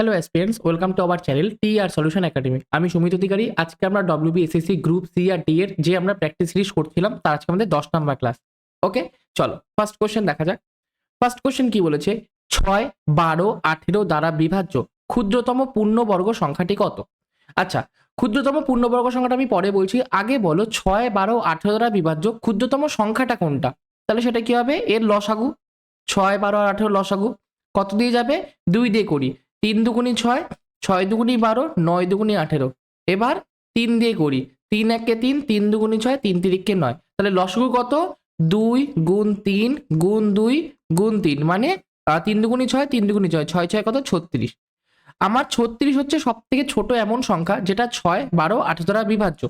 Hello aspirants welcome to our channel T R solution academy আমি সুমিত অধিকারী। আজকে আমরা WB SSC group C আর D এর যে আমরা প্র্যাকটিস সিরিজ করছিলাম, তার আজকে আমাদের দশ নম্বর ক্লাস ওকে চলো ফার্স্ট কোশ্চেন দেখা যাক। ফার্স্ট কোশ্চেন কি বলেছে? ছয়, বারো, আঠেরো দ্বারা বিভাজ্য ক্ষুদ্রতম পূর্ণবর্গ সংখ্যাটি কত? আচ্ছা ক্ষুদ্রতম পূর্ণবর্গ সংখ্যাটা আমি পরে বলছি। আগে বলো, ছয়, বারো, আঠেরো দ্বারা বিভাজ্য ক্ষুদ্রতম সংখ্যাটা কোনটা? তাহলে সেটা কি হবে? এর লসাগু। ছয়, বারো আর আঠেরো লসাগু। কত দিয়ে যাবে? দুই দিয়ে করি। তিন দুগুনি ছয় ছয় দুগুনি বারো, নয় দুগুনি আঠেরো। এবার তিন দিয়ে করি। তিন একে তিন তিন দুগুনি ছয়, তিন তিরিককে নয়। তাহলে লসগু কত? দুই গুণ তিন গুণ দুই গুণ তিন। মানে তিন দুগুনি ছয়, তিন দুগুনি ছয়। ছয় ছয় কত? ছত্রিশ। আমার ছত্রিশ হচ্ছে সব থেকে ছোট এমন সংখ্যা, যেটা ছয়, বারো, আঠেরো দ্বারা বিভাজ্য।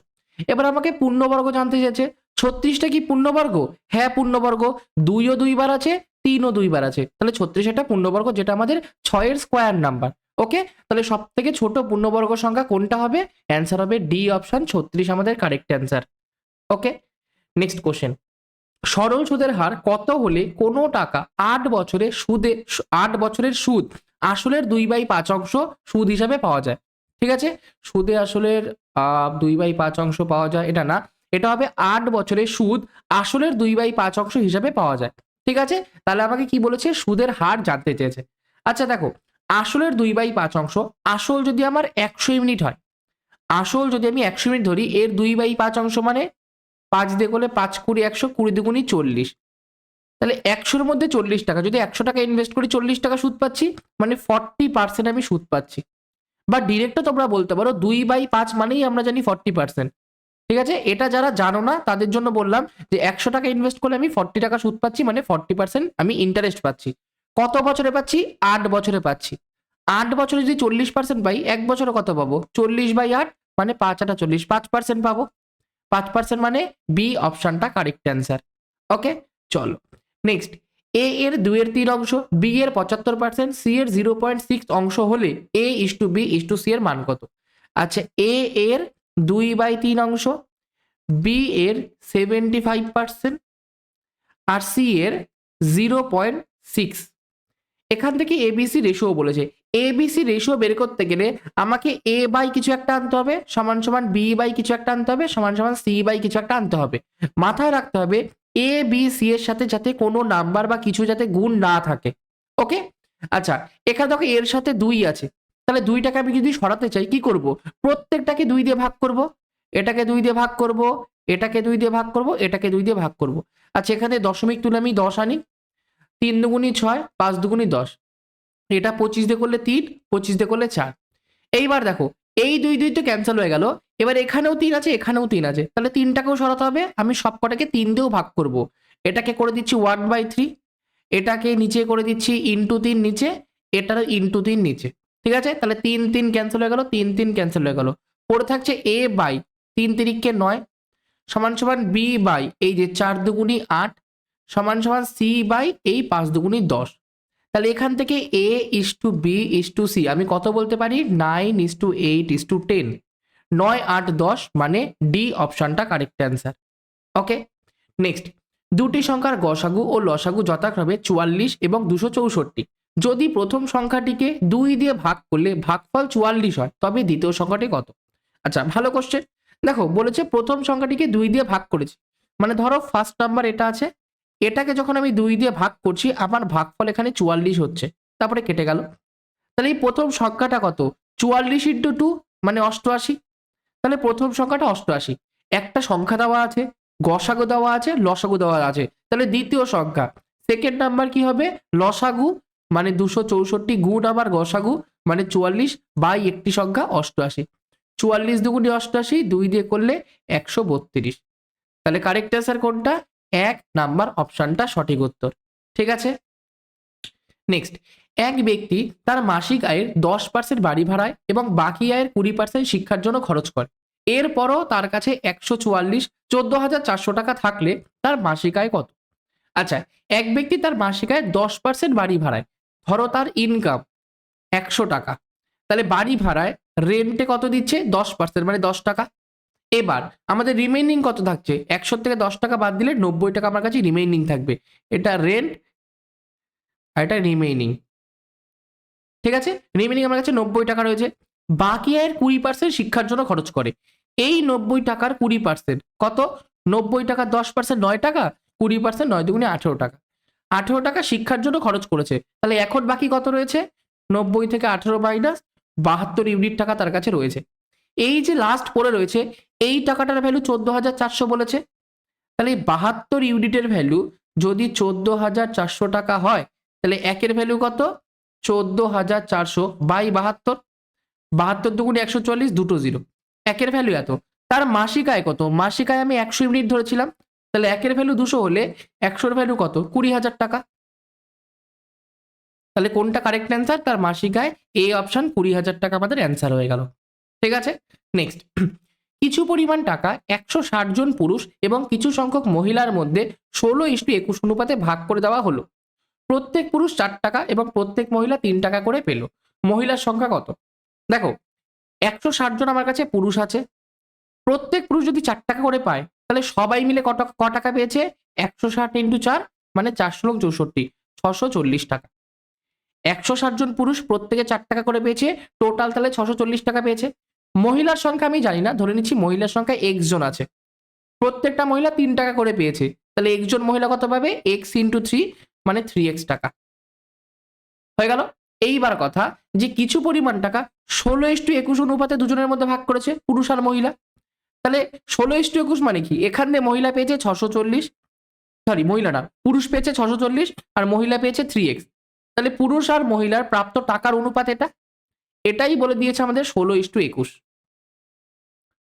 এবার আমাকে পূর্ণবর্গ জানতে চেয়েছে। ছত্রিশটা কি পূর্ণবর্গ? হ্যাঁ পূর্ণবর্গ। দুইও দুইবার আছে তিনও দুইবার আছে। তাহলে ছত্রিশ একটা পূর্ণবর্গ, যেটা আমাদের ছয়ের স্কোয়ার নাম্বার ওকে তাহলে সব থেকে ছোট পূর্ণবর্গ সংখ্যা কোনটা হবে? অ্যান্সার হবে ডি অপশন ছত্রিশ আমাদের correct answer okay next question সরল সুদের হার কত হলে কোনো টাকা আট বছরে সুদে, আট বছরের সুদ আসলের দুই বাই পাঁচ অংশ সুদ হিসাবে পাওয়া যায়, ঠিক আছে? সুদে আসলের দুই বাই পাঁচ অংশ পাওয়া যায়, এটা না, এটা হবে আট বছরের সুদ আসলের দুই বাই পাঁচ অংশ হিসাবে পাওয়া যায়। ঠিক আছে? তাহলে আমাকে কি বলেছে? সুদের হার জানতে চেয়েছে। আচ্ছা দেখো, আসলের দুই বাই পাঁচ অংশ, আসল যদি আমার একশো ইউনিট হয়, আসল যদি আমি একশো ইউনিট ধরি, এর দুই বাই পাঁচ অংশ মানে পাঁচ দিয়ে করলে পাঁচ কুড়ি একশো, কুড়ি দুগুনি চল্লিশ। তাহলে একশোর মধ্যে চল্লিশ টাকা, যদি একশো টাকা ইনভেস্ট করি, চল্লিশ টাকা সুদ পাচ্ছি মানে ফর্টি পার্সেন্ট আমি সুদ পাচ্ছি। বা ডিরেক্টও তোমরা বলতে পারো, দুই বাই পাঁচ মানেই আমরা জানি ফর্টি পার্সেন্ট ঠিক আছে? এটা যারা জানো না, তাদের জন্য বললাম যে একশো টাকা ইনভেস্ট করলে আমি ফর্টি টাকা সুদ পাচ্ছি মানে ফর্টি পার্সেন্ট আমি ইন্টারেস্ট পাচ্ছি। কত বছরে পাচ্ছি? আট বছরে পাচ্ছি। আট বছরে যদি চল্লিশ পার্সেন্ট পাই, এক বছরে কত পাবো? চল্লিশ বাই আট মানে পাঁচ আটা চল্লিশ। পাঁচ পার্সেন্ট পাবো। পাঁচ পার্সেন্ট মানে বি অপশনটা কারেক্ট অ্যান্সার ওকে চলো। নেক্সট এ এর দুইয়ের তিন অংশ বি এর পঁচাত্তর পার্সেন্ট সি এর জিরো পয়েন্ট সিক্স অংশ হলে A is to B is to C এর মান কত? আচ্ছা এ এর দুই বাই তিন অংশ বি এর সেভেন্টি ফাইভ পার্সেন্ট আর সি এর জিরো পয়েন্ট সিক্স এখান থেকে এবিসি রেশিও বলেছে। এবিসি রেশিও বের করতে গেলে আমাকে এ বাই কিছু একটা আনতে হবে, সমান সমান বি বাই কিছু একটা আনতে হবে, সমান সমান সি বাই কিছু একটা আনতে হবে। মাথায় রাখতে হবে এ বি সি এর সাথে যাতে কোনো নাম্বার বা কিছু যাতে গুণ না থাকে। ওকে আচ্ছা এখানে দেখো এর সাথে দুই আছে। তাহলে দুইটাকে আমি যদি সরাতে চাই, কি করব? প্রত্যেকটাকে দুই দিয়ে ভাগ করব। এটাকে দুই দিয়ে ভাগ করব, এটাকে দুই দিয়ে ভাগ করব, এটাকে দুই দিয়ে ভাগ করব। আচ্ছা এখানে দশমিক তুলে আমি দশ আনি। তিন দুগুনি ছয়, পাঁচ দুগুনি দশ। এটা পঁচিশ দিয়ে করলে তিন, পঁচিশ দিয়ে করলে চার। এইবার দেখো, এই দুই দুই তো ক্যান্সেল হয়ে গেল। এবার এখানেও তিন আছে, এখানেও তিন আছে। তাহলে তিনটাকেও সরাতে হবে। আমি সবকটাকে তিন দিয়েও ভাগ করব। এটাকে করে দিচ্ছি ওয়ান বাই থ্রি এটাকে নিচে করে দিচ্ছি ইন্টু তিন নিচে। এটারও ইন্টু তিন নিচে। ঠিক আছে? তাহলে তিন তিন ক্যান্সেল হয়ে গেল, তিন তিন ক্যান্সেল হয়ে গেল। পড়ে থাকছে এ বাই তিন তিরিককে নয়, সমান সমান বি বাই এই যে চার দুগুনি আট, সমান সমান সি বাই এই পাঁচ দুগুনি দশ। তাহলে এখান থেকে A is to B is to C আমি কত বলতে পারি? Nine is to eight is to ten নয়, আট, দশ মানে ডি অপশানটা কারেক্ট অ্যান্সার ওকে নেক্সট দুটি সংখ্যার গসাগু ও লসাগু যথাক্রমে চুয়াল্লিশ এবং দুশো চৌষট্টি। যদি প্রথম সংখ্যাটিকে দুই দিয়ে ভাগ করলে ভাগফল চুয়াল্লিশ হয়, তবে দ্বিতীয় সংখ্যাটি কত? আচ্ছা ভালো কোশ্চেন দেখো, বলেছে প্রথম সংখ্যাটিকে দুই দিয়ে ভাগ করেছি। মানে ধরো ফার্স্ট নাম্বার এটা আছে, এটাকে যখন আমি দুই দিয়ে ভাগ করছি, আমার ভাগফল এখানে চুয়াল্লিশ হচ্ছে, তারপরে কেটে গেল। তাহলে এই প্রথম সংখ্যাটা কত? চুয়াল্লিশ ইন্টু টু মানে অষ্টআশি। তাহলে প্রথম সংখ্যাটা অষ্টআশি। একটা সংখ্যা দেওয়া আছে, গসাগু দেওয়া আছে, লসাগু দেওয়া আছে। তাহলে দ্বিতীয় সংখ্যা। সেকেন্ড নাম্বার কি হবে? লসাগু মানে দুশো চৌষট্টি গুণ আবার গসাগু মানে চুয়াল্লিশ বাই একটি সংখ্যা অষ্টআশি। চুয়াল্লিশ দুগুণি অষ্টআশি, দুই দিয়ে করলে একশো বত্রিশ। তাহলে কারেক্ট অ্যান্সার কোনটা? এক নাম্বার অপশনটা সঠিক উত্তর। ঠিক আছে? নেক্সট এক ব্যক্তি তার মাসিক আয়ের দশ পার্সেন্ট বাড়ি ভাড়ায় এবং বাকি আয়ের কুড়ি পার্সেন্ট শিক্ষার জন্য খরচ করে। এরপরও তার কাছে একশো চুয়াল্লিশ, চোদ্দ হাজার চারশো টাকা থাকলে তার মাসিক আয় কত? আচ্ছা এক ব্যক্তি তার মাসিক আয় দশ পার্সেন্ট বাড়ি ভাড়ায় ধরো তার ইনকাম একশো টাকা। তাহলে বাড়ি ভাড়ায় রেন্টে কত দিচ্ছে? দশ পার্সেন্ট মানে দশ টাকা। এবার আমাদের রিমেইনিং কত থাকছে? একশো থেকে দশ টাকা বাদ দিলে নব্বই টাকা আমার কাছে রিমেইনিং থাকবে। এটা রেন্ট আর এটা রিমেইনিং ঠিক আছে? রিমেনিং আমার কাছে নব্বই টাকা রয়েছে। বাকি আয়ের কুড়ি পার্সেন্ট শিক্ষার জন্য খরচ করে। এই নব্বই টাকার কুড়ি পার্সেন্ট কত? নব্বই টাকা দশ পার্সেন্ট নয় টাকা, কুড়ি পার্সেন্ট নয় দুগুণে আঠেরো টাকা। আঠেরো টাকা শিক্ষার জন্য খরচ করেছে। তাহলে এখন বাকি কত রয়েছে? নব্বই থেকে আঠেরো মাইনাস বাহাত্তর ইউনিট টাকা তার কাছে রয়েছে। এই যে লাস্ট পড়ে রয়েছে, এই টাকাটার ভ্যালু চোদ্দ হাজার চারশো বলেছে। তাহলে বাহাত্তর ইউনিটের ভ্যালু যদি চোদ্দ হাজার চারশো টাকা হয়, তাহলে একের ভ্যালু কত? চোদ্দ হাজার চারশো বাই বাহাত্তর। বাহাত্তর দুগুণে একশো চল্লিশ, দুটো জিরো একের ভ্যালু এত। তার মাসিক আয় কত? মাসিক আয় আমি একশো ইউনিট ধরেছিলাম। তাহলে একের ভ্যালু দুশো হলে একশোর ভ্যালু কত? কুড়ি হাজার টাকা। তাহলে কোনটা কারেক্ট অ্যান্সার তার মাসিক আয় এ অপশন কুড়ি হাজার টাকা আমাদের অ্যান্সার হয়ে গেল। ঠিক আছে? নেক্সট কিছু পরিমাণ টাকা একশো ষাট জন পুরুষ এবং কিছু সংখ্যক মহিলার মধ্যে ষোলো ইস্টু একুশ অনুপাতে ভাগ করে দেওয়া হলো। প্রত্যেক পুরুষ চার টাকা এবং প্রত্যেক মহিলা তিন টাকা করে পেল। মহিলার সংখ্যা কত? দেখো, একশো ষাট জন আমার কাছে পুরুষ আছে। প্রত্যেক পুরুষ যদি চার টাকা করে পায় তাহলে সবাই মিলে কত ক টাকা পেয়েছে? একশো ষাট ইন্টু চার মানে চারশো লোক চৌষট্টি, ছশো চল্লিশ টাকা। একশো ষাট জন পুরুষ প্রত্যেকে চার টাকা করে পেয়েছে, টোটাল তাহলে ছশো চল্লিশ টাকা পেয়েছে। মহিলার সংখ্যা আমি জানি না, ধরে নিচ্ছি মহিলার সংখ্যা এক্স জন আছে। প্রত্যেকটা মহিলা তিন টাকা করে পেয়েছে, তাহলে একজন মহিলা কত পাবে? এক্স ইন্টু থ্রি মানে থ্রি এক্স টাকা। হয়ে গেল? এইবার কথা যে কিছু পরিমাণ টাকা ষোলো ইস্টু একুশ অনুপাতে দুজনের মধ্যে ভাগ করেছে, পুরুষ আর মহিলা। তাহলে ষোলো ইস্টু একুশ মানে কি? এখানে মহিলা পেয়েছে ছশো চল্লিশ সরি মহিলা না, পুরুষ পেয়েছে ছশো চল্লিশ আর মহিলা পেয়েছে থ্রি এক্স তাহলে পুরুষ আর মহিলার প্রাপ্ত টাকার অনুপাত এটা? এটাই বলে দিয়েছে আমাদের ষোলো ইস্টু একুশ।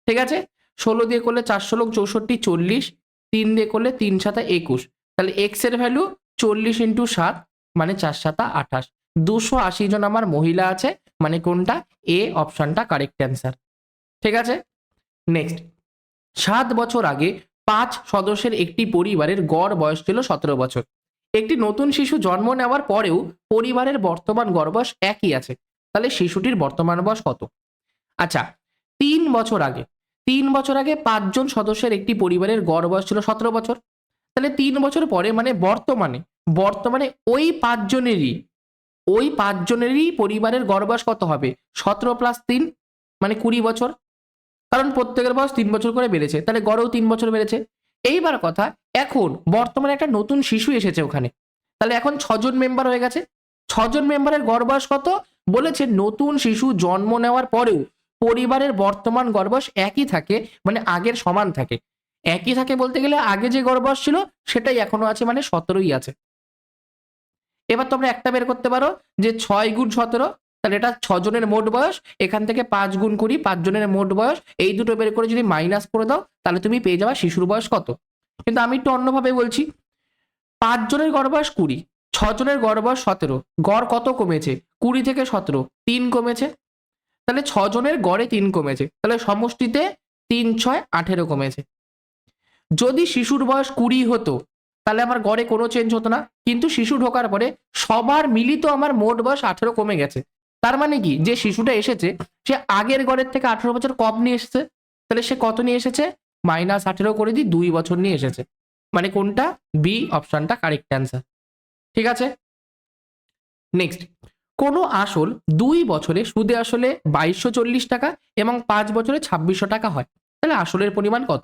ঠিক আছে? ষোলো দিয়ে করলে চারশো লোক চৌষট্টি চল্লিশ, তিন দিয়ে করলে তিন সাতা একুশ। তাহলে এক্সের ভ্যালু চল্লিশ ইন্টু সাত মানে চার সাতা আঠাশ। দুশো আশি জন আমার মহিলা আছে মানে কোনটা? এ অপশনটা কারেক্ট অ্যান্সার ঠিক আছে? নেক্সট সাত বছর আগে পাঁচ সদস্যের একটি পরিবারের গড় বয়স ছিল সতেরো বছর। একটি নতুন শিশু জন্ম নেওয়ার পরেও পরিবারের বর্তমান গড় বয়স একই আছে। তাহলে শিশুটির বর্তমান বয়স কত? আচ্ছা তিন বছর আগে, তিন বছর আগে পাঁচজন সদস্যের একটি পরিবারের গড় বয়স ছিল সতেরো বছর। তাহলে তিন বছর পরে মানে বর্তমানে বর্তমানে ওই পাঁচজনেরই ওই পাঁচজনেরই পরিবারের গড় বয়স কত হবে? সতেরো প্লাস তিন মানে কুড়ি বছর। কারণ প্রত্যেকের বয়স তিন বছর করে বেড়েছে, তাহলে গড়েও তিন বছর বেড়েছে। এইবার কথা, এখন বর্তমানে একটা নতুন শিশু এসেছে ওখানে। তাহলে এখন ছজন মেম্বার হয়ে গেছে। ছজন মেম্বারের গড় বয়স কত? বলেছে নতুন শিশু জন্ম নেওয়ার পরেও পরিবারের বর্তমান গড় বয়স একই থাকে মানে আগের সমান থাকে। একই থাকে বলতে গেলে আগে যে গড় বয়স ছিল, সেটাই এখনও আছে মানে সতেরোই আছে। এবার তোমরা একটা বের করতে পারো যে ছয় গুণ সতেরো তাহলে এটা ছজনের মোট বয়স, এখান থেকে পাঁচ গুণ কুড়ি পাঁচজনের মোট বয়স, এই দুটো বের করে যদি মাইনাস করে দাও, তাহলে তুমি পেয়ে যাবা শিশুর বয়স কত? কিন্তু আমি একটু অন্যভাবে বলছি পাঁচজনের গড় বয়স কুড়ি ছজনের গড় বয়স সতেরো, গড় কত কমেছে? কুড়ি থেকে সতেরো, তিন কমেছে। তাহলে ছজনের গড়ে তিন কমেছে, তাহলে সমষ্টিতে তিন, ছয়, আঠেরো কমেছে। যদি শিশুর বয়স কুড়ি হতো, তাহলে আমার গড়ে কোনো চেঞ্জ হতো না, কিন্তু শিশু ঢোকার পরে সবার মিলিত আমার মোট বয়স আঠেরো কমে গেছে। তার মানে কি? যে শিশুটা এসেছে, সে আগের গড়ের থেকে আঠেরো বছর কম নিয়ে এসেছে, তাহলে সে কত নিয়ে এসেছে? মাইনাস আঠেরো করে দিই, দুই বছর নিয়ে এসেছে। মানে কোনটা? বি অপশনটা কারেক্ট অ্যান্সার ঠিক আছে? নেক্সট কোনো আসল দুই বছরে সুদে আসলে বাইশশো চল্লিশ টাকা এবং পাঁচ বছরে ছাব্বিশশো টাকা হয়। তাহলে আসলের পরিমাণ কত?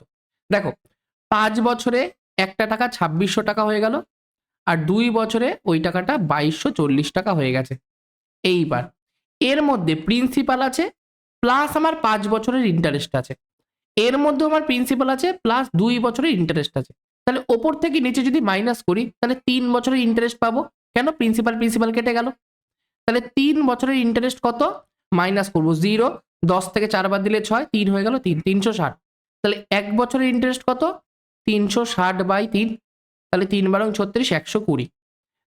দেখো, পাঁচ বছরে একটা টাকা ছাব্বিশশো টাকা হয়ে গেল, আর দুই বছরে ওই টাকাটা বাইশশো চল্লিশ টাকা হয়ে গেছে। এইবার এর মধ্যে প্রিন্সিপাল আছে প্লাস আমার পাঁচ বছরের ইন্টারেস্ট আছে। এর মধ্যে আমার প্রিন্সিপাল আছে প্লাস দুই বছরের ইন্টারেস্ট আছে। তাহলে ওপর থেকে নিচে যদি মাইনাস করি, তাহলে তিন বছরের ইন্টারেস্ট পাবো। কেন? প্রিন্সিপাল প্রিন্সিপাল কেটে গেল। তাহলে তিন বছরের ইন্টারেস্ট কত? মাইনাস করব জিরো দশ থেকে চারবার দিলে ছয়, তিন হয়ে গেল তিন, তিনশো ষাট। তাহলে এক বছরের ইন্টারেস্ট কত? তিনশো ষাট বাই তিন। তাহলে তিন বারং ছত্রিশ, একশো কুড়ি।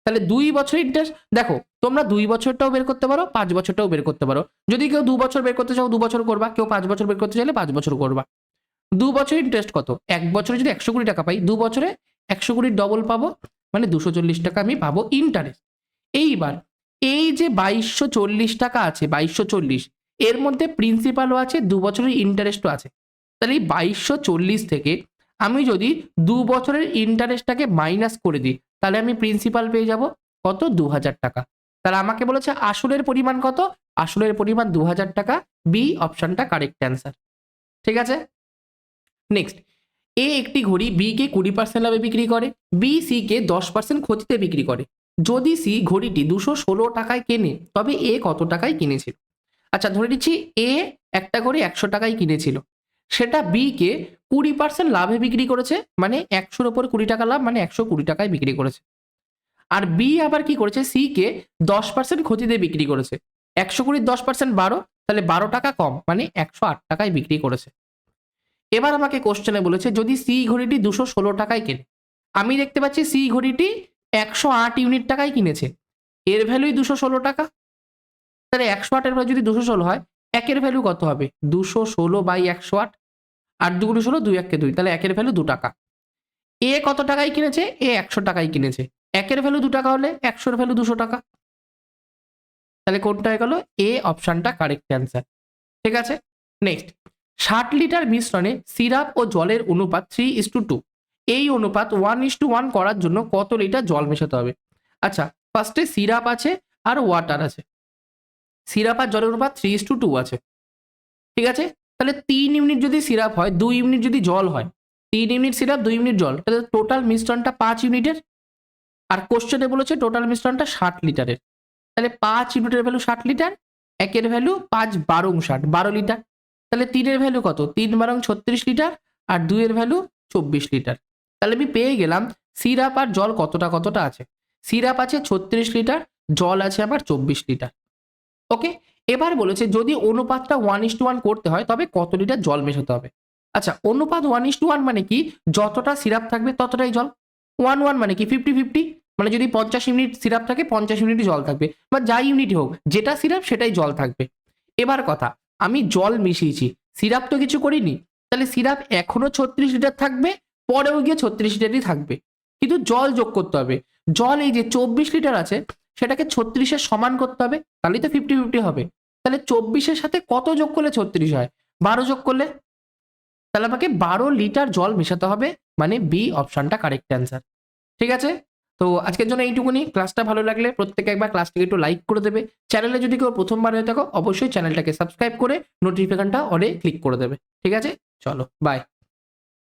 তাহলে দুই বছরের ইন্টারেস্ট দেখো, তোমরা দুই বছরটাও বের করতে পারো, পাঁচ বছরটাও বের করতে পারো। যদি কেউ দু বছর বের করতে চাও, দু বছর করবা। কেউ পাঁচ বছর বের করতে চাইলে পাঁচ বছর করবা। দু বছর ইন্টারেস্ট কত? এক বছরে যদি একশো কুড়ি টাকা পাই, দু বছরে একশো কুড়ির ডবল পাবো মানে দুশো চল্লিশ টাকা আমি পাবো ইন্টারেস্ট এইবার, এই যে বাইশশো চল্লিশ টাকা আছে, বাইশশো চল্লিশ, এর মধ্যে প্রিন্সিপালও আছে, দু বছরের ইন্টারেস্টও আছে। তাহলে এই বাইশশো চল্লিশ থেকে আমি যদি দু বছরের ইন্টারেস্টটাকে মাইনাস করে দিই তাহলে আমি প্রিন্সিপাল পেয়ে যাব কত? দু হাজার টাকা। তাহলে আমাকে বলেছে আসলের পরিমাণ কত? আসলের পরিমাণ দু হাজার টাকা। বি অপশনটা কারেক্ট অ্যান্সার ঠিক আছে? নেক্সট এ একটি ঘড়ি বি কে কুড়ি পার্সেন্ট লাভে বিক্রি করে। বি সি কে দশ পার্সেন্ট ক্ষতিতে বিক্রি করে। যদি সি ঘড়িটি দুশো ষোলো টাকায় কেনে, তবে এ কত টাকায় কিনেছিল? আচ্ছা ধরে নিচ্ছি এ একটা ঘড়ি একশো টাকায় কিনেছিল। সেটা বি কে কুড়ি পার্সেন্ট লাভে বিক্রি করেছে মানে একশোর ওপর কুড়ি টাকা লাভ মানে একশো কুড়ি টাকায় বিক্রি করেছে। আর বি আবার কি করেছে? সি কে দশ পার্সেন্ট ক্ষতিতে বিক্রি করেছে। একশো কুড়ির দশ পার্সেন্ট বারো, তাহলে বারো টাকা কম মানে একশো আট টাকায় বিক্রি করেছে। এবার আমাকে কোশ্চেনে বলেছে, যদি সি ঘড়িটি দুশো ষোলো টাকায় কেনে, আমি দেখতে পাচ্ছি সি ঘড়িটি একশো আট ইউনিট টাকায় কিনেছে। এর ভ্যালুই দুশো ষোলো টাকা। তাহলে একশো আটের ভ্যালু যদি দুশো ষোলো হয়, একের ভ্যালু কত হবে? দুশো ষোলো বাই একশো আট। আট দুগুলো ষোলো, দুই একে দুই। তাহলে একের ভ্যালু দু টাকা। এ কত টাকায় কিনেছে? এ একশো টাকায় কিনেছে। একের ভ্যালু দু টাকা হলে একশোর ভ্যালু দুশো টাকা। তাহলে কোনটা হয়ে গেল? এ অপশানটা কারেক্ট অ্যান্সার ঠিক আছে? নেক্সট ষাট লিটার মিশ্রণে সিরাপ ও জলের অনুপাত থ্রি ইস টু টু এই অনুপাত ওয়ান ইস টু ওয়ান করার জন্য কত লিটার জল মেশাতে হবে? আচ্ছা ফার্স্টে সিরাপ আছে আর ওয়াটার আছে। সিরাপ আর জলের অনুপাত থ্রি ইস টু টু আছে। ঠিক আছে? তাহলে তিন ইউনিট যদি সিরাপ হয়, দুই ইউনিট যদি জল হয়, তিন ইউনিট সিরাপ, দুই ইউনিট জল, তাহলে টোটাল মিশ্রণটা পাঁচ ইউনিটের। আর কোশ্চেনে বলেছে টোটাল মিশ্রণটা ষাট লিটারের। তাহলে পাঁচ ইউনিটের ভ্যালু ষাট লিটার, একের ভ্যালু পাঁচ বারং ষাট, বারো লিটার। তাহলে তিনের ভ্যালু কত? তিন বারং ছত্রিশ লিটার আর দুইয়ের ভ্যালু চব্বিশ লিটার। তাহলে আমি পেয়ে গেলাম সিরাপ আর জল কতটা কতটা আছে? সিরাপ আছে ছত্রিশ লিটার, জল আছে আমার চব্বিশ লিটার। ওকে এবার বলেছে যদি অনুপাতটা ওয়ান ইস টু ওয়ান করতে হয়, তবে কত লিটার জল মেশাতে হবে? আচ্ছা অনুপাত ওয়ান ইস টু ওয়ান মানে কি? যতটা সিরাপ থাকবে ততটাই জল। ওয়ান ওয়ান মানে কি? ফিফটি ফিফটি মানে যদি পঞ্চাশ ইউনিট সিরাপ থাকে, পঞ্চাশ ইউনিট জল থাকবে। বা যাই ইউনিট হোক, যেটা সিরাপ সেটাই জল থাকবে। এবার কথা, আমি জল মিশিয়েছি সিরাপ তো কিছু করিনি, তাহলে সিরাপ এখনও ছত্রিশ লিটার থাকবে, পরেও গিয়ে ছত্রিশ লিটারই থাকবে। কিন্তু জল যোগ করতে হবে। জল এই যে চব্বিশ লিটার আছে সেটাকে ছত্রিশের সমান করতে হবে, তাহলেই তো ফিফটি ফিফটি হবে। তাহলে চব্বিশের সাথে কত যোগ করলে ছত্রিশ হয়? বারো যোগ করলে? তাহলে আমাকে বারো লিটার জল মেশাতে হবে মানে বি অপশনটা কারেক্ট অ্যান্সার ঠিক আছে? তো আজকের জন্য এইটুকুনি। ক্লাসটা ভালো লাগলে প্রত্যেকে একবার ক্লাসটাকে একটু লাইক করে দেবে। চ্যানেলে যদি কেউ প্রথমবার হয়ে থাকো, অবশ্যই চ্যানেলটাকে সাবস্ক্রাইব করে নোটিফিকেশনটা অনে ক্লিক করে দেবে। ঠিক আছে? চলো বাই